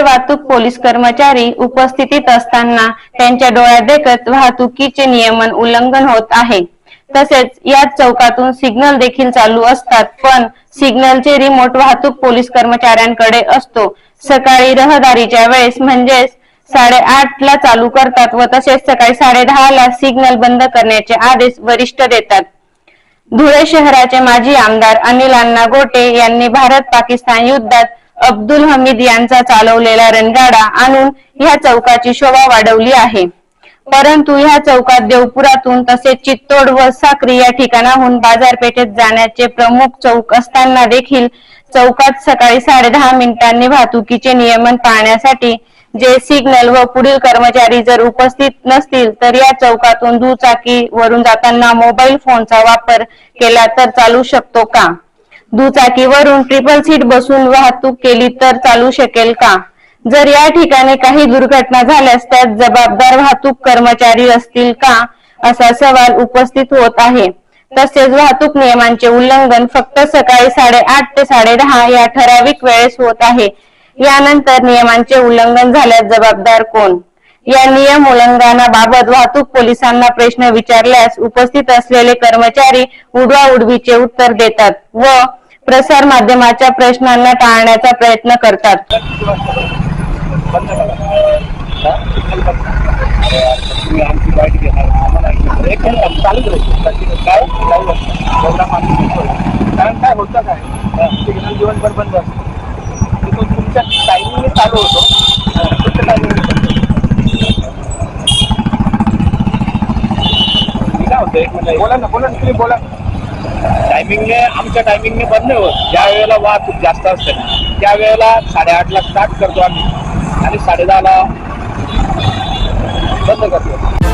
इतर वाहतूक पोलीस कर्मचारी उपस्थितीत असताना त्यांच्या डोळ्यात देखत वाहतुकीचे नियमन उल्लंघन होत आहे. तसेच याच चौकातून सिग्नल देखील चालू असतात पण सिग्नलचे रिमोट वाहतूक पोलीस कर्मचाऱ्यांकडे असतो. सकाळी रहदारीच्या वेळेस म्हणजेच साडेआठ ला चालू करतात व तसेच सकाळी साडे ला सिग्नल बंद करण्याचे आदेश वरिष्ठ देतात. धुळे शहराचे माजी आमदार अनिल अण्णा गोटे यांनी भारत पाकिस्तान युद्धात अब्दुल हमीद यांचा चालवलेला रणगाडा आणून ह्या चौकाची शोभा वाढवली आहे. परंतु ह्या चौकात देवपुरातून तसेच चित्तोड व साक्री या ठिकाणाहून बाजारपेठेत जाण्याचे प्रमुख चौक असताना देखील चौकात सकाळी साडे दहा मिनिटांनी वाहतुकीचे नियमन पाहण्यासाठी जे सिग्नल व पुढील कर्मचारी जर उपस्थित नसतील तर या चौकातून दुचाकी वरून जाताना मोबाईल फोनचा वापर केला तर चालू शकतो का? दुचाकीवरून ट्रिपल सीट बसून वाहतूक केली तर चालू शकेल का? जर या ठिकाणी काही दुर्घटना झाल्यास त्यात जबाबदार वाहतूक कर्मचारी असतील का? असा सवाल उपस्थित होत आहे. तसेच वाहतूक नियमांचे उल्लंघन फक्त सकाळी साडेआठ ते साडेदहा या ठराविक वेळेस होत आहे. यानंतर नियमांचे उल्लंघन झाल्यास जबाबदार कोण? या नियम उल्लंघनाबाबत वाहतूक पोलिसांना प्रश्न विचारल्यास उपस्थित असलेले कर्मचारी उडवा उडवीचे उत्तर देतात व प्रसार माध्यमाच्या प्रश्नांना टाळण्याचा प्रयत्न करतात. तुम्ही आमची काय कारण काय होतं काय सिग्नल दिवसभर बंद असतो तुमच्या टायमिंगने चालू होतो टायमिंग एक बोला ना बोला ना तुम्ही बोला. टायमिंगने आमच्या टायमिंगने बंद नाही होत ज्या वेळेला वाहतूक जास्त असते त्या वेळेला साडेआठला स्टार्ट करतो आम्ही. आणि साडे दहाला बंद करतो.